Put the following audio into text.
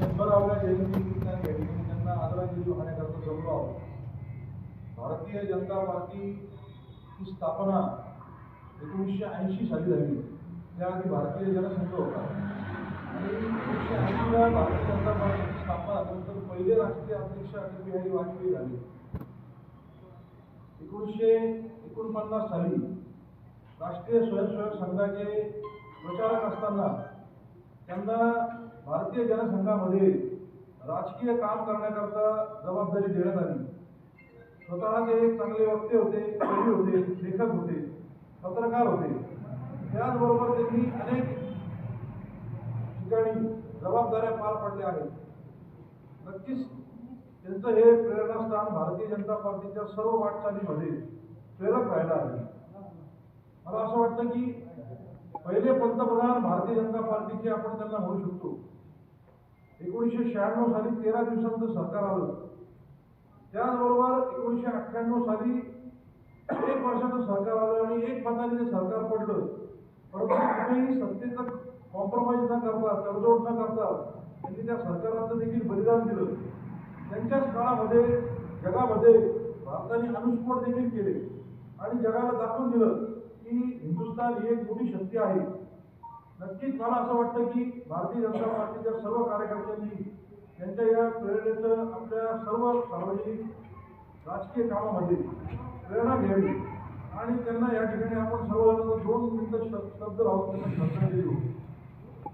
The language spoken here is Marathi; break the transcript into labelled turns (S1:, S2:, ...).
S1: शंभराव्या जयंतीनिमित्ताने या ठिकाणी त्यांना आदरांजली वाहण्याकरता जमलो आहोत भारतीय जनता पार्टीची स्थापना एकोणीसशे ऐंशी साली झाली त्याआधी भारतीय जनसंघ होता आणि एकोणीसशे ऐंशीला भारतीय जनता पार्टीची स्थापना नंतर पहिले राष्ट्रीय अध्यक्ष अटल बिहारी वाजपेयी झाले एकोणीसशे एकोणपन्नास साली राष्ट्रीय स्वयंसेवक संघाचे प्रचारक असताना त्यांना भारतीय जनसंघामध्ये राजकीय काम करण्याकरता जबाबदारी देण्यात आली. स्वतः ते एक चांगले वक्ते होते कवी होते लेखक होते पत्रकार होते. त्याचबरोबर त्यांनी अनेक ठिकाणी जबाबदाऱ्या पार पडल्या आहेत. नक्कीच त्यांचं हे प्रेरणास्थान भारतीय जनता पार्टीच्या सर्व वाटचालीमध्ये प्रेरक राहिलं आहे. मला असं वाटतं की पहिले पंतप्रधान भारतीय जनता पार्टीचे आपण त्यांना म्हणू शकतो. एकोणीसशे शहाण्णव साली तेरा दिवसांचं सरकार आलं. त्याचबरोबर एकोणीसशे अठ्ठ्याण्णव साली एक वर्षाचं सरकार आलं आणि एक मताने ते सरकार पडलं. परंतु कुठेही सत्तेचं कॉम्प्रोमाइज न करता तडजोड न करता त्यांनी त्या सरकाराचं देखील बलिदान दिलं. त्यांच्याच काळामध्ये जगामध्ये भारताने अनुस्फोट देखील केले आणि जगाला दाखवून दिलं. सुद्धा ही एक मोठी शक्ती आहे. नक्कीच मला असं वाटतं की भारतीय जनता पार्टीच्या सर्व कार्यकर्त्यांनी त्यांच्या या प्रेरणेचं आपल्या सर्व सार्वजनिक राजकीय कामामध्ये प्रेरणा घ्यावी आणि त्यांना या ठिकाणी आपण सर्वजण दोन मिनिटं शब्द राहून त्यांना श्रद्धांजली देऊ.